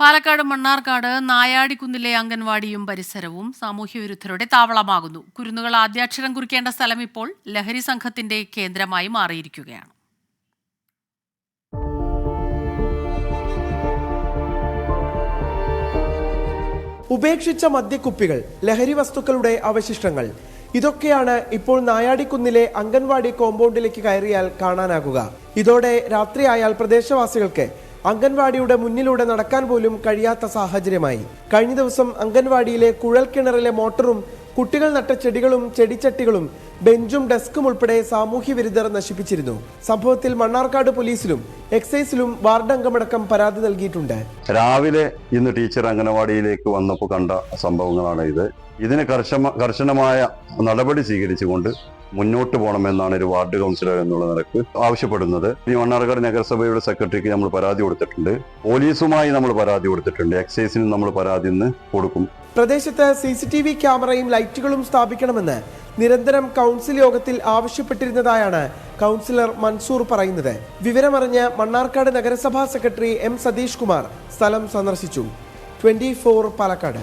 പാലക്കാട് മണ്ണാർക്കാട് നായാടിക്കുന്നിലെ അംഗൻവാടിയും പരിസരവും സാമൂഹ്യവിരുദ്ധരുടെ താവളമാകുന്നു. കുരുന്നുകൾ ആദ്യാക്ഷരം കുറിക്കേണ്ട സ്ഥലം ഇപ്പോൾ ലഹരി സംഘത്തിന്റെ കേന്ദ്രമായി മാറിയിരിക്കുകയാണ്. ഉപേക്ഷിച്ച മദ്യക്കുപ്പികൾ ലഹരി വസ്തുക്കളുടെ അവശിഷ്ടങ്ങൾ ഇതൊക്കെയാണ് ഇപ്പോൾ നായാടിക്കുന്നിലെ അംഗൻവാടി കോമ്പൗണ്ടിലേക്ക് കയറിയാൽ കാണാനാകുക. ഇതോടെ രാത്രിയായാൽ പ്രദേശവാസികൾക്ക് അംഗൻവാടിയുടെ മുന്നിലൂടെ നടക്കാൻ പോലും കഴിയാത്ത സാഹചര്യമായി. കഴിഞ്ഞ ദിവസം അംഗൻവാടിയിലെ കുഴൽക്കിണറിലെ മോട്ടറും കുട്ടികൾ നട്ട ചെടികളും ചെടിച്ചട്ടികളും ബെഞ്ചും ഡെസ്കും ഉൾപ്പെടെ സാമൂഹ്യ വിരുദ്ധർ നശിപ്പിച്ചിരുന്നു. സംഭവത്തിൽ മണ്ണാർക്കാട് പോലീസിലും എക്സൈസിലും വാർഡംഗമടക്കം പരാതി നൽകിയിട്ടുണ്ട്. രാവിലെ ഇന്ന് ടീച്ചർ അംഗനവാടിയിലേക്ക് വന്നപ്പോൾ കണ്ട സംഭവങ്ങളാണ് ഇത്. ഇതിന് കർശന കർശനമായ നടപടി സ്വീകരിച്ചുകൊണ്ട് മുന്നോട്ട് പോകണമെന്നാണ് ഒരു വാർഡ് കൗൺസിലർ എന്നുള്ള നിലയ്ക്ക് ആവശ്യപ്പെടുന്നത്. മണ്ണാർക്കാട് നഗരസഭയുടെ സെക്രട്ടറിക്ക് നമ്മൾ പരാതി കൊടുത്തിട്ടുണ്ട്. പോലീസുമായി നമ്മൾ പരാതി കൊടുത്തിട്ടുണ്ട്. എക്സൈസിന് നമ്മൾ പരാതി ഇന്ന് കൊടുക്കും. പ്രദേശത്ത് സി സി ടി വി ക്യാമറയും ലൈറ്റുകളും സ്ഥാപിക്കണമെന്ന് നിരന്തരം കൗൺസിൽ യോഗത്തിൽ ആവശ്യപ്പെട്ടിരുന്നതായാണ് കൗൺസിലർ മൻസൂർ പറയുന്നത്. വിവരമറിഞ്ഞ് മണ്ണാർക്കാട് നഗരസഭാ സെക്രട്ടറി എം സതീഷ് കുമാർ സ്ഥലം സന്ദർശിച്ചു. ട്വന്റി പാലക്കാട്.